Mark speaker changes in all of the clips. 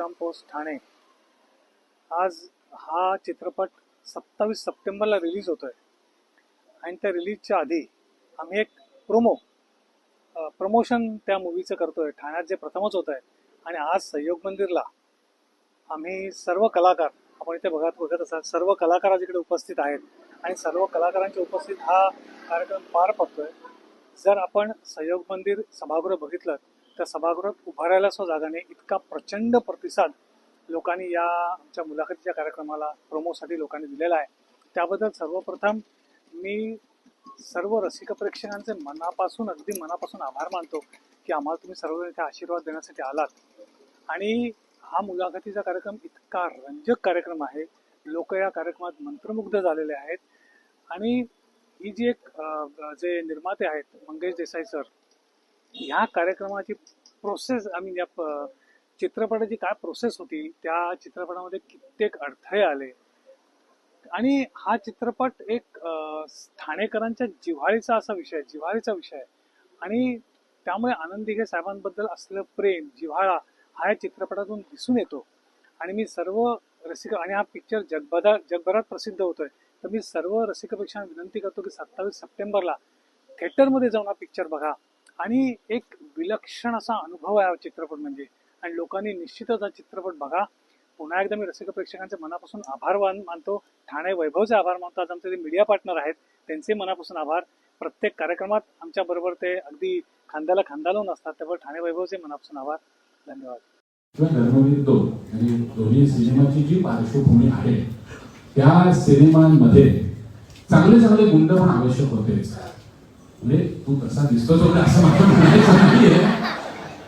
Speaker 1: मुक्काम पोस्ट ठाणे आज हा चित्रपट सत्तावीस सप्टेंबरला रिलीज होतो आहे आणि त्या रिलीजच्या आधी आम्ही एक प्रोमो प्रमोशन त्या मूवीचं करतोय. ठाण्यात जे प्रथमच होत आहे आणि आज सहयोग मंदिरला आम्ही सर्व कलाकार आपण इथे बघत बघत असाल सर्व कलाकार आज इकडे उपस्थित आहेत. आणि सर्व कलाकारांच्या उपस्थित हा कार्यक्रम पार पडतोय. जर आपण सहयोग मंदिर सभागृह बघितलं त्या सभागृहात उभारायला सुद्धा जागा नाही. इतका प्रचंड प्रतिसाद लोकांनी या आमच्या मुलाखतीच्या कार्यक्रमाला प्रोमोसाठी लोकांनी दिलेला आहे. त्याबद्दल सर्वप्रथम मी सर्व रसिक प्रेक्षकांचे मनापासून अगदी मनापासून आभार मानतो की आम्हाला तुम्ही सर्व इथे आशीर्वाद देण्यासाठी आलात. आणि हा मुलाखतीचा कार्यक्रम इतका रंजक कार्यक्रम आहे. लोक या कार्यक्रमात मंत्रमुग्ध झालेले आहेत. आणि ही जी एक जे निर्माते आहेत मंगेश देसाई सर ह्या कार्यक्रमाची प्रोसेस आय मीन या चित्रपटाची काय प्रोसेस होती त्या चित्रपटामध्ये कित्येक अडथळे आले. आणि हा चित्रपट एक ठाणेकरांच्या जिव्हाळीचा असा विषय आहे, जिव्हाळीचा विषय आणि त्यामुळे आनंद दिघे साहेबांबद्दल असलेलं प्रेम जिव्हाळा हा या चित्रपटातून दिसून येतो. आणि मी सर्व रसिक आणि हा पिक्चर जगभरात जगभरात प्रसिद्ध होतोय. तर मी सर्व रसिकपेक्षा विनंती करतो की सत्तावीस सप्टेंबरला थिएटरमध्ये जाऊन हा पिक्चर बघा. आणि एक विलक्षण असा अनुभव आहे हा चित्रपट म्हणजे. आणि लोकांनी निश्चितच हा चित्रपट बघा. पुन्हा एकदा मी रसिक प्रेक्षकांचे मनापासून आभार मानतो. ठाणे वैभवचे आभार मानतो. आज आमचे जे मीडिया पार्टनर आहेत त्यांचे मनापासून आभार. प्रत्येक कार्यक्रमात आमच्या बरोबर ते अगदी खांद्याला खांदा लावून असतात त्यामुळे ठाणे वैभवचे मनापासून आभार. धन्यवाद.
Speaker 2: दोन्ही सिनेमाची जी पार्श्वभूमी आहे त्या सिनेमांमध्ये चांगले चांगले गुंड पण आवश्यक होते. म्हणजे तू तसा दिसतोच वगैरे असं नाहीये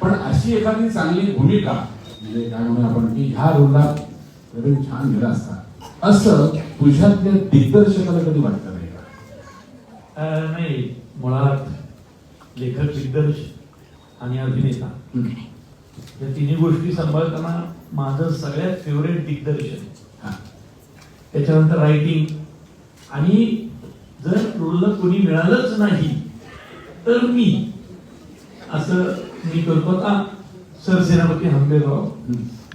Speaker 2: पण अशी एखादी चांगली भूमिका म्हणजे काय म्हणूया आपण की ह्या रोलला कधी छान गेला असता. असं तुझ्यातल्या दिग्दर्शकाला कधी वाटतं नाही का?
Speaker 3: नाही मुळात लेखक दिग्दर्शक आणि अभिनेता या तिन्ही गोष्टी सांभाळताना माझं सगळ्यात फेवरेट दिग्दर्शन. त्याच्यानंतर रायटिंग आणि जर रोलला कोणी मिळालंच नाही तर मी असं मी करतो आता. सरसेनापती हंबेराव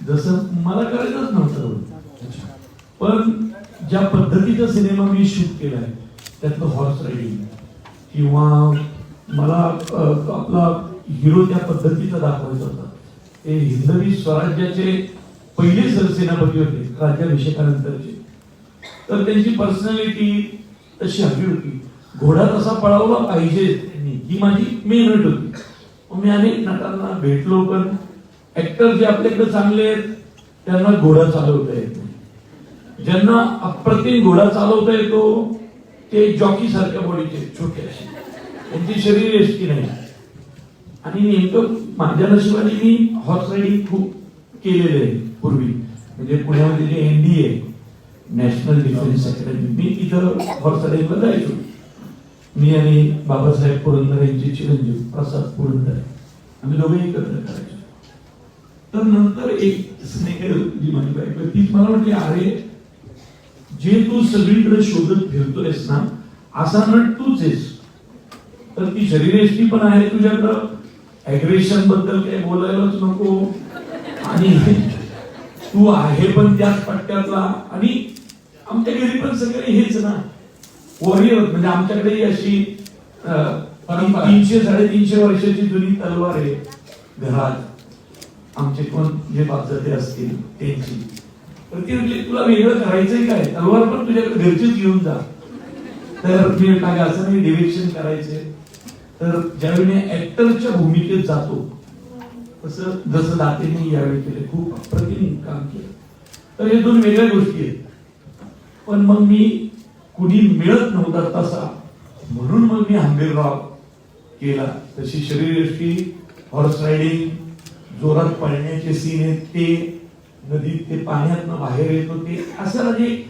Speaker 3: जसं मला करायचंच नव्हतं पण ज्या पद्धतीचा सिनेमा मी शूट केलाय त्यातलं हॉर्स रायडिंग किंवा मला आपला हिरो त्या पद्धतीचा दाखवायचा होता. ते हिंदवी स्वराज्याचे पहिले सरसेनापती होते राज्याभिषेकानंतरचे. तर त्यांची पर्सनॅलिटी तशी हवी होती. घोडा तसा पळवला पाहिजे त्यांनी. ही माझी मेहनत होती. मी अनेक नटांना भेटलो पण ऍक्टर जे आपल्याकडे चांगले आहेत त्यांना घोडा चालवता येत नाही. ज्यांना अप्रतिम घोडा चालवता येतो ते जॉकी सारख्या बॉडीचे छोटे असे. त्यांची शरीर एसटी नाही. आणि नेमकं माझ्या नशिबाने मी हॉर्स रायडिंग खूप केलेले आहे पूर्वी. म्हणजे पुण्यामध्ये जे एनडीए नॅशनल डिफेन्स अकॅडमी मी तिथं हॉर्स रायडिंगला जायचो. मी आणि बाबासाहेब पुरंदर यांचे चिरंजीव प्रसाद पुरंदर. आम्ही दोघे एकत्र करायचो. तर नंतर एक स्नेहल जी माझी बायको आहे, तीच मला म्हटली अरे जे तू सगळीकडे शोधत फिरतोयस ना असा नट तूच आहेस. तर ती शरीरेष्टी पण आहे तुझ्याकडं. अग्रेशनबद्दल काही बोलायलाच नको. आणि तू आहे पण त्याच पट्ट्यातला. आणि आमच्या घरी पण सगळे हेच ना. वॉरियर म्हणजे आमच्याकडे अशी. तीनशे साडेतीनशे वर्षाची जुनी तलवार आहे घरात. आमचे कोण जे बापजाते असतील त्यांची. तर ती म्हटली तुला वेगळं करायचंय काय? तलवार पण तुझ्याकडे घरचीच घेऊन जा. तर मी "अगं, असं नाही डिरेक्शन करायचे तर ज्यावेळी मी ऍक्टरच्या भूमिकेत जातो तसं जसं दातेने यावेळी केले खूप अप्रतिम काम केलं. तर हे दोन वेगळ्या गोष्टी आहेत. पण मग मी कुणी मिळत नव्हता तसा. म्हणून मग मी हंबीरराव केला. तशी शरीरयष्टी हॉर्स रायडिंग जोरात पळण्याचे सीन आहेत ते नदीत ते पाण्यातनं बाहेर येतो ते. असं म्हणजे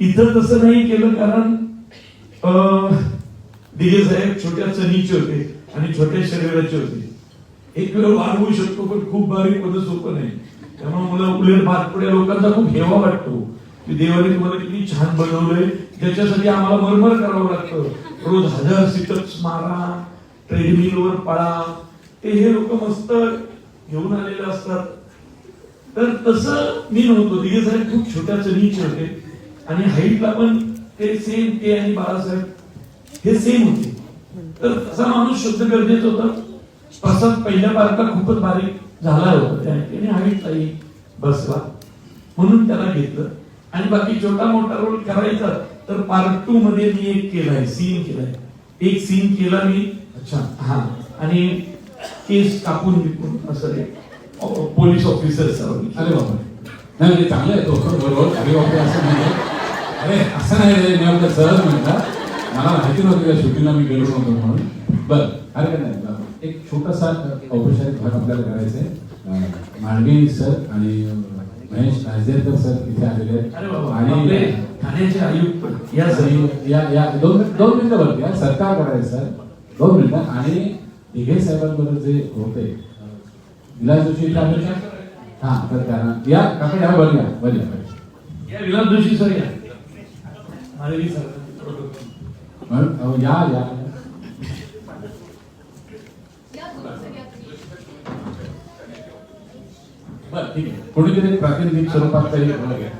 Speaker 3: इथं तसं नाही केलं कारण अं, दिगे साहेब छोट्या चनीचे होते आणि छोट्या शरीराचे होते. एक वेळ वाढवू शकतो पण खूप बारीक होणं सोपं नाही त्यामुळे मला उलट भातपुड्या लोकांचा खूप हेवा वाटतो. की देवाने तुम्हाला किती छान बनवलंय. त्याच्यासाठी आम्हाला मरमर करावं लागतं. रोज हजार सिटअप्स मारा ट्रेडमिलवर पळा. ते हे लोक मस्त घेऊन आलेले असतात. तर तसं मी नव्हतो. दिगे साहेब खूप छोट्या चणीचे होते. आणि हाईटला पण ते सेम ते आणि बाळासाहेब हे सेम होते. तर तसा माणूस शुद्ध गरजेचा होता. प्रसाद पहिल्या बारका खूपच बारीक झाला होता. त्याने त्याने हाईटलाही बसला. म्हणून त्याला घेतलं. आणि बाकी छोटा मोठा रोल करायचा तर पार्ट टू मध्ये मी एक केलाय सीन केलाय. एक सीन केला मी
Speaker 2: अच्छा
Speaker 3: हा. आणि केस कापून विकून असं पोलीस ऑफिसर सर्व
Speaker 2: अरे बाबा नाही म्हणजे चांगलं आहे तो बरोबर. अरे बाबा असं नाही अरे असं नाही रे मी आपलं सहज म्हणता मला माहिती नव्हती त्या शूटिंगला मी गेलो नव्हतो म्हणून. बरं अरे नाही एक छोटासा औपचारिक भाग आपल्याला करायचा आहे. मांडवी सर आणि महेश राजेरकर सर इथे आलेले आणि
Speaker 3: ठाण्याचे आयुक्त या
Speaker 2: या या दोन मिनिट दोन मिनिटं बरं या सरकार करायचं सर. दोन मिनिटं. आणि दिघे साहेबांबरोबर जे होते विलास जोशी हा तर त्यांना या काका या वर या वर या
Speaker 3: विलास जोशी सर या.
Speaker 2: या या. बरं ठीक आहे. कोणीतरी प्रातिनिधिक स्वरूपात तरी वर घ्या.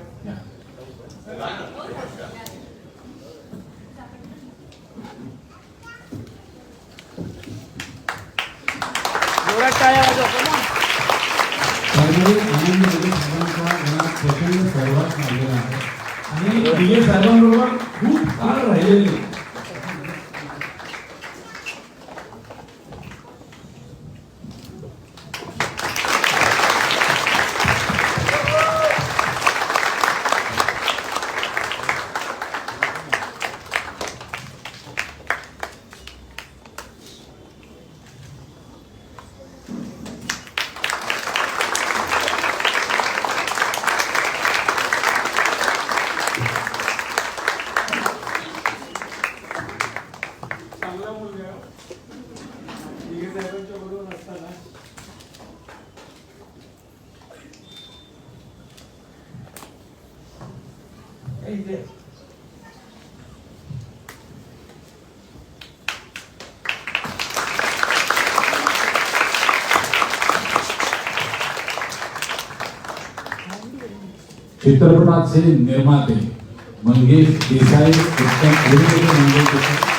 Speaker 3: आणि दिघे साहेबांबरोबर खूप काळ राहिलेले.
Speaker 2: चित्रपटाचे निर्माते मंगेश देसाई उत्तम मंगेश देसाई.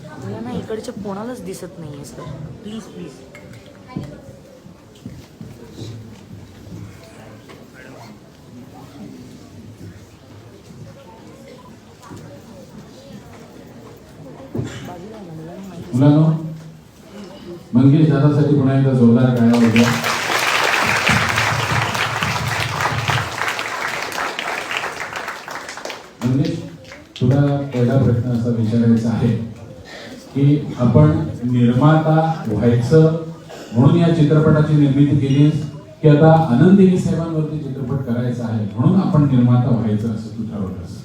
Speaker 4: मला ना इकडच्या कोणालाच दिसत नाही आहे सर. प्लीज प्लीज मुलांना
Speaker 2: मंगेश दादासाठी पुन्हा एकदा जोरदार गाड्या होत्या मंगेश तुला पहिला प्रश्न असा विचारायचा आहे की आपण निर्माता व्हायचं म्हणून या चित्रपटाची निर्मिती केली की आता आनंदिनी साहेबांवरती चित्रपट करायचा आहे म्हणून आपण निर्माता व्हायचं असं तू ठरवलंस.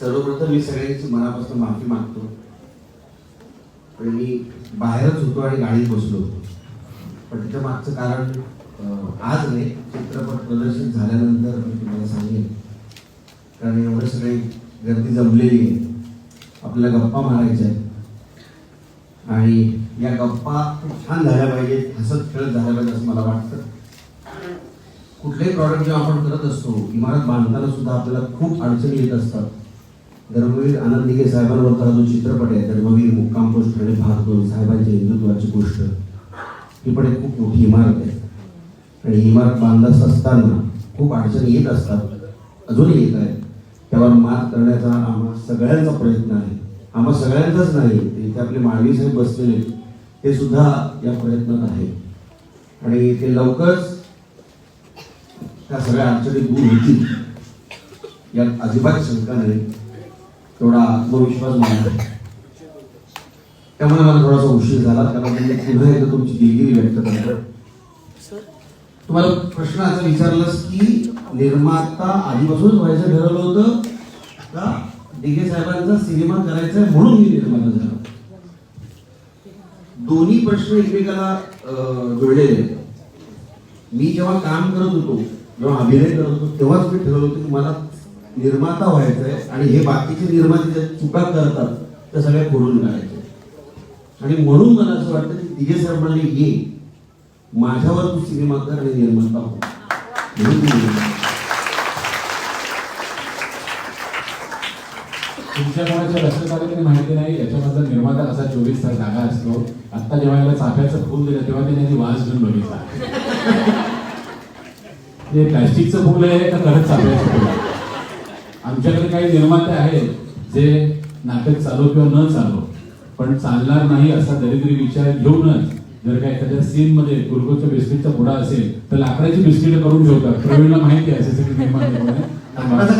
Speaker 5: सर्वप्रथम मी सगळ्यांची मनापासून माफी मागतो. पण मी बाहेरच होतो आणि गाडीत बसलो होतो. पण त्याच्या मागचं कारण आज नाही चित्रपट प्रदर्शित झाल्यानंतर मी तुम्हाला सांगेन. कारण एवढं सगळे गर्दी जमलेली आहे आपल्याला गप्पा मारायच्या आहेत. आणि या गप्पा खूप छान झाल्या पाहिजेत हसत खेळत झाल्या पाहिजे असं मला वाटतं. कुठलेही प्रॉडक्ट जेव्हा आपण करत असतो इमारत बांधताना सुद्धा आपल्याला खूप अडचणी येत असतात. धर्मवीर आनंद दिघे साहेबांवरचा जो चित्रपट आहे धर्मवीर मुक्काम पोस्ट आणि भाग दोन साहेबांच्या हिंदुत्वाची गोष्ट. ही पण एक खूप मोठी इमारत आहे. आणि इमारत बांधत असताना खूप अडचणी येत असतात. अजूनही येत आहेत. त्यावर मात करण्याचा आम्हा सगळ्यांचा प्रयत्न आहे. आम्हा सगळ्यांचाच नाही ते इथे आपले माळवी साहेब बसलेले. ते सुद्धा या प्रयत्नात आहे. आणि ते लवकरच त्या सगळ्या अडचणी दूर होतील. यात अजिबात शंका नाही. तेवढा आत्मविश्वास मला त्यामुळे मला थोडासा उशीर झाला. त्यामुळे मी पुन्हा एकदा तुमची दिलगिरी व्यक्त करतो. तुम्हाला प्रश्न असा विचारलास की निर्माता आधीपासूनच व्हायचं ठरवलं होतं. का दिघे साहेबांचा सिनेमा करायचा म्हणून मी निर्माता झालो. दोन्ही प्रश्न एकमेकाला जोडलेले मी जेव्हा काम करत होतो जेव्हा अभिनय करत होतो तेव्हाच मी ठरवलं होतं की मला निर्माता व्हायचं आहे आणि हे बाकीचे निर्माते ज्या चुका करतात त्या सगळ्या खोडून काढायचे आणि म्हणून मला असं वाटतं की डी साहेब म्हणाले ये माझ्यावर तू सिनेमा कर आणि निर्माता हो.
Speaker 2: तुमच्या कोणाच्या लक्षात आलं की माहिती नाही याच्यामधला निर्माता कसा चोवीस तास जागा असतो? आता जेव्हा याला चाफ्याचं फुल दिलं तेव्हा त्याने वास घेऊन बघितला. हे प्लॅस्टिकचं फुल आहे का खरंच चाफ्याचं फुल आहे? आमच्याकडे काही निर्माते आहेत जे नाटक चालू किंवा न चालू पण चालणार नाही असा दरिद्री विचार घेऊनच जर का एखाद्या सीन मध्ये गुलगोच्या बिस्किटचा पुडा असेल तर लाकडाची बिस्किट करून ठेवतात. प्रवीणला माहिती आहे असे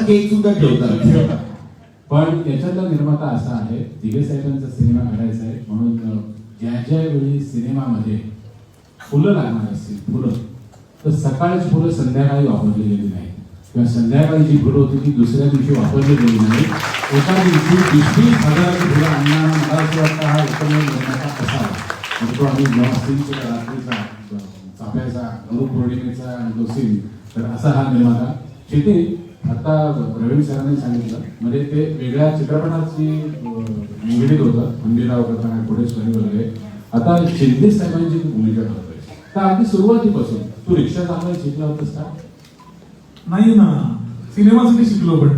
Speaker 5: केक सुद्धा ठेवतात.
Speaker 2: पण याच्यातला निर्माता असा आहे दिगे साहेबांचा सिनेमा काढायचा आहे म्हणून ज्या ज्या वेळी सिनेमामध्ये फुलं लागणार असतील फुलं तर सकाळची फुलं संध्याकाळी वापरली गेली नाही किंवा संध्याकाळी जी फुलं होती ती दुसऱ्या दिवशी वापरली गेली नाही एका दिवशी दुसरी हजाराची फुलं आणणारा मला असं वाटतं हा एकमेव निर्माता असावा म्हणजे तो आम्ही नवसिंगच्या रात्रीचा अं, चाफ्याचा गुरुपौर्णिमेचा आणि तो तर असा हा निर्माता. शेती आता रवींद्र सरांनी सांगितलं. म्हणजे ते वेगळ्या चित्रपटाची निगडीत होतं. मंदिराव करताना कोडेश्वरी वगैरे आता शिंदे साहेबांची भूमिका करतोय तर अगदी सुरुवातीपासून तू रिक्षा चालवायला शिकला होतास का?
Speaker 6: नाही ना. सिनेमासाठी शिकलो पण.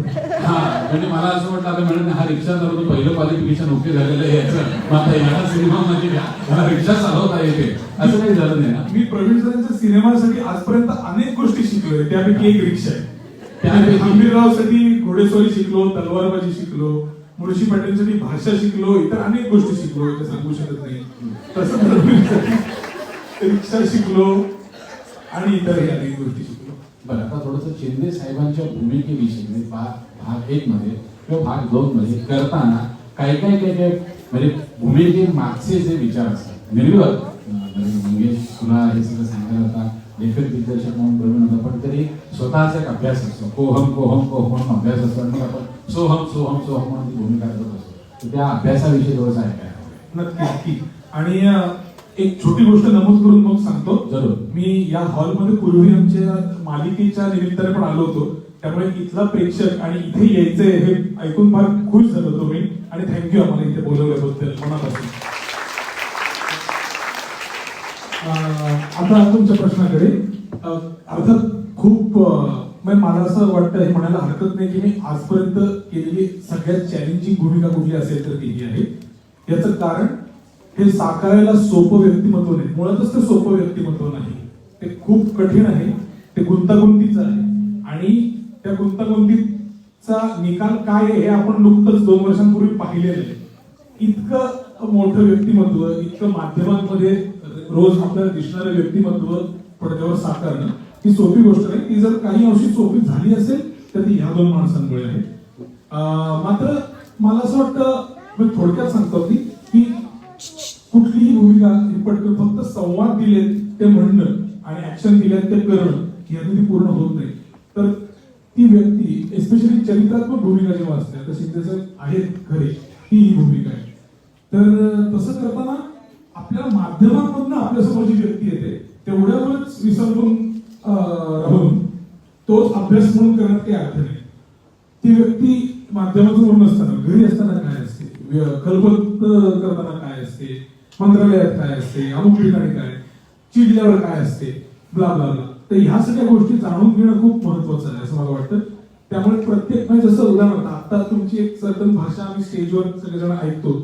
Speaker 2: हा म्हणजे मला असं वाटलं आता म्हणून हा रिक्षा चालवतो. पहिलं क्वालिफिकेशन ओके झालेलं आहे याचं. आता याला सिनेमामध्ये मला रिक्षा चालवता येते. असं काही झालं नाही ना?
Speaker 6: मी प्रवीण सरांच्या सिनेमासाठी आजपर्यंत अनेक गोष्टी शिकलोय. त्यापैकी एक रिक्षा आहे. आंबीररावसाठी घोडेस्वारी शिकलो तलवारबाजी शिकलो मुळशी पाटीलसाठी भाषा शिकलो इतर अनेक गोष्टी शिकलो ते सांगू शकत नाही. तसं रिक्षा शिकलो आणि इतरही अनेक गोष्टी शिकलो.
Speaker 2: बरं आता थोडंसं शिंदे साहेबांच्या भूमिकेविषयी म्हणजे भाग भाग एक मध्ये किंवा भाग दोन मध्ये करताना काय काय काय काय म्हणजे भूमिके मागचे जे विचार असतात निर्विवाद. म्हणजे मंगेश तुला हे सगळं सांगायला होता. लेखक दिग्दर्शक म्हणून होता पण तरी स्वतःचा एक अभ्यास असतो. कोहम कोहम कोहम अभ्यास असतो आणि आपण सोहम सोहम सोहम म्हणून ती भूमिका करत असतो. तर त्या अभ्यासाविषयी थोडंसं ऐकायला.
Speaker 6: नक्की आणि एक छोटी गोष्ट नमूद करून मग सांगतो.
Speaker 2: जरूर.
Speaker 6: मी या हॉलमध्ये पूर्वी आमच्या मालिकेच्या निमित्ताने पण आलो होतो. त्यामुळे इथला प्रेक्षक आणि इथे यायचंय हे ऐकून फार खुश झालो होतो मी. आणि थँक्यू आम्हाला इथे बोलवल्याबद्दल. मनापासून. आता तुमच्या प्रश्नाकडे अर्थात खूप म्हणजे मला असं वाटतं हे म्हणायला हरकत नाही की मी आजपर्यंत केलेली सगळ्यात चॅलेंजिंग भूमिका कुठली असेल तर ती ही आहे. याचं कारण हे साकारायला सोपं व्यक्तिमत्व नाही. मुळातच ते सोपं व्यक्तिमत्व नाही. ते खूप कठीण आहे. ते गुंतागुंतीचं आहे. आणि त्या गुंतागुंतीचा निकाल काय आहे हे आपण नुकतंच दोन वर्षांपूर्वी पाहिलेलं आहे. इतकं मोठं व्यक्तिमत्व इतकं माध्यमांमध्ये रोज आपल्याला दिसणारं व्यक्तिमत्व पडद्यावर साकारणं ही सोपी गोष्ट नाही. ती जर काही अंशी सोपी झाली असेल तर ती ह्या दोन माणसांमुळे आहे. मात्र मला असं वाटतं मी थोडक्यात सांगतो की की कुठलीही भूमिका ही पटकन फक्त संवाद दिले ते म्हणणं आणि ऍक्शन दिले ते करणं यातून ती पूर्ण होत नाही. तर ती व्यक्ती एस्पेशली चरित्रात्मक भूमिका जेव्हा असते आता शिंदेचं आहेत खरे ती ही भूमिका आहे. तर तसं करताना आपल्या माध्यमांमधनं आपल्यासमोर जी व्यक्ती येते. तेवढ्यावरच विसंबून राहून तोच अभ्यास म्हणून करण्यात काही अर्थ नाही. ती व्यक्ती माध्यमातून नसताना घरी असताना काय असते? कल्पत करताना काय असते? मंत्रालयात काय असते? अमुक ठिकाणी काय? चिडल्यावर काय असते? Blah blah blah. तर ह्या सगळ्या गोष्टी जाणून घेणं खूप महत्वाचं आहे असं मला वाटतं. त्यामुळे प्रत्येक म्हणजे जसं उदाहरण आता तुमची एक सर्टन भाषा आम्ही स्टेजवर सगळेजण ऐकतो.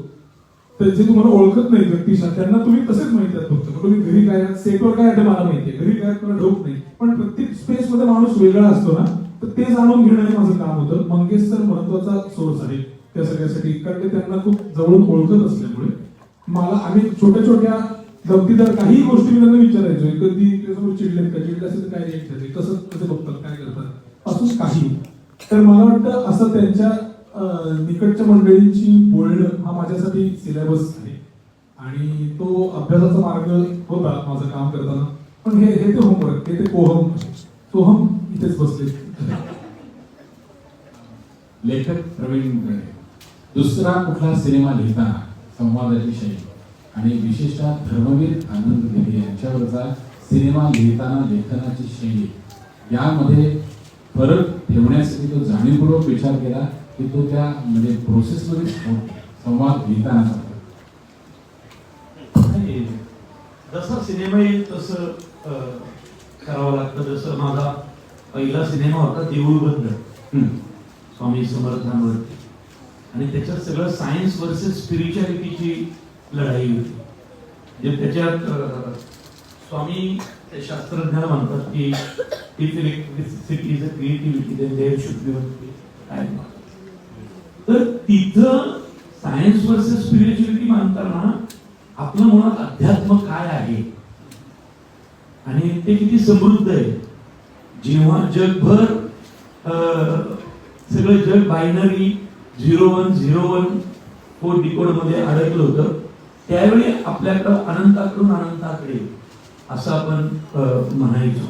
Speaker 6: तर तुम्हाला ओळखत नाही व्यक्तिशा त्यांना तुम्ही तसेच माहिती आहात फक्त तुम्ही घरी काय सेटवर काय आहे मला माहिती आहे. घरी काय तुम्हाला ढोक नाही. पण प्रत्येक स्पेस मध्ये माणूस वेगळा असतो ना तर ते जाणून घेणं हे माझं काम होतं. मंगेशकर महत्त्वाचा सोर्स आहे त्या सगळ्यासाठी कारण ते त्यांना खूप जवळून ओळखत असल्यामुळे. मला आम्ही छोट्या छोट्या गमतीदार काही गोष्टी मी त्यांना विचारायचो. कधी त्याच्यासमोर चिडलेत का? चिडले असेल तर काय रिएक्ट झाले कसं कसं बघतात? काय करतात? असंच काही. तर मला वाटतं असं त्यांच्या निकटच्या मंडळींची बोलणं हा माझ्यासाठी सिलेबस आहे. आणि तो अभ्यासाचा मार्ग होता माझं काम करताना. पण हे हे ते होमवर्क हे ते कोहम सोहम इथेच बसले.
Speaker 2: लेखक प्रवीण गणे दुसरा कुठला सिनेमा लिहिताना संवादाची शैली. आणि विशेषतः धर्मवीर आनंद देवी यांच्यावरचा सिनेमा लिहिताना लेखनाची शैली. यामध्ये फरक ठेवण्यासाठी तो जाणीवपूर्वक विचार केला. की तो त्या म्हणजे प्रोसेसमध्ये संवाद लिहिताना
Speaker 3: नाही, जसा सिनेमा येईल तसं करावं लागतं. जसं माझा पहिला सिनेमा होता देऊळ बंद. स्वामी समर्थांवरती. आणि त्याच्यात सगळं सायन्स वर्सेस स्पिरिच्युअलिटीची लढाई होती. म्हणजे त्याच्यात स्वामी ते शास्त्रज्ञाला म्हणतात की if electricity is a creativity then there should be time तर तिथं सायन्स वर्सेस स्पिरिच्युअलिटी मानताना आपलं मनात अध्यात्म काय आहे? आणि ते किती समृद्ध आहे? जेव्हा जगभर सगळं जग binary zero one zero one code डिकोडमध्ये अडकलं होतं त्यावेळी आपल्याकडं अनंताकडून अनंताकडे असं आपण म्हणायचो.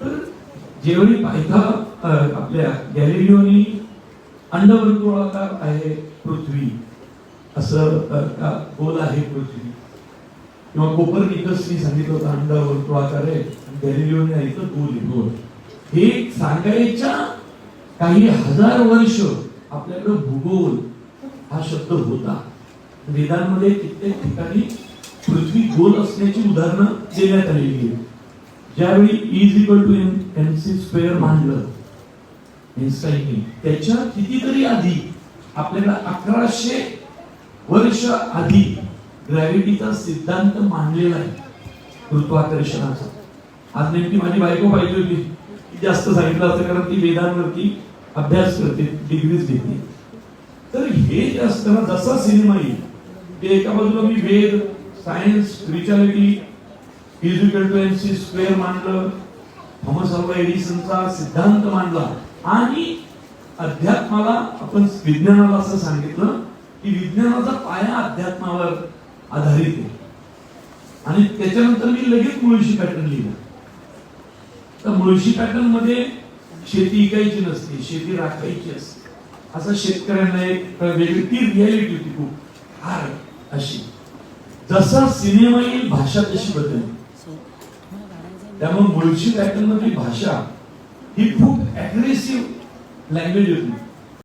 Speaker 3: तर जेवढी पायथा आपल्या गॅलिलिओनी अंडवर्तुळाकार आहे पृथ्वी. असं का गोल आहे पृथ्वी. किंवा कोपरनिकसनी सांगितलं होतं अंडवर्तुळाकार आहे. आणि ऐकलं गोल गोल हे सांगायच्या काही हजार वर्ष आपल्याकडं भूगोल हा शब्द होता. वेदांमध्ये कित्येक ठिकाणी पृथ्वी गोल असण्याची उदाहरणं देण्यात आलेली आहेत. ज्यावेळी is equal to M M C square मांडलं त्याच्या कितीतरी आधी आपल्याला अकराशे वर्ष आधी ग्रॅव्हिटीचा सिद्धांत मांडलेला आहे. गुरुत्वाकर्षणाचा. आज नेमकी माझी बायको पाहिजे होती. ती जास्त सांगितलं असतं कारण ती वेदांवरती अभ्यास करते डिग्रीज घेते. तर हे जे असताना जसा सिनेमा येईल ते एका बाजूला मी Veda science spirituality physical to square मांडलं. थॉमस अल्वा एडिसनचा सिद्धांत मांडला. आणि अध्यात्माला आपण विज्ञानाला असं सांगितलं की विज्ञानाचा पाया अध्यात्मावर आधारित आहे. आणि त्याच्यानंतर मी लगेच मुळशी पॅटर्न लिहिला. तर मुळशी पॅटर्नमध्ये शेती इकायची नसते शेती राखायची असते. असं शेतकऱ्यांना एक वेगळी ती रियालिटी होती खूप. फार अशी. जसा सिनेमा येईल भाषा तशी बदल त्यामुळे मुळशी पॅटर्न मधली भाषा ही खूप अग्रेसिव्ह लँग्वेज होती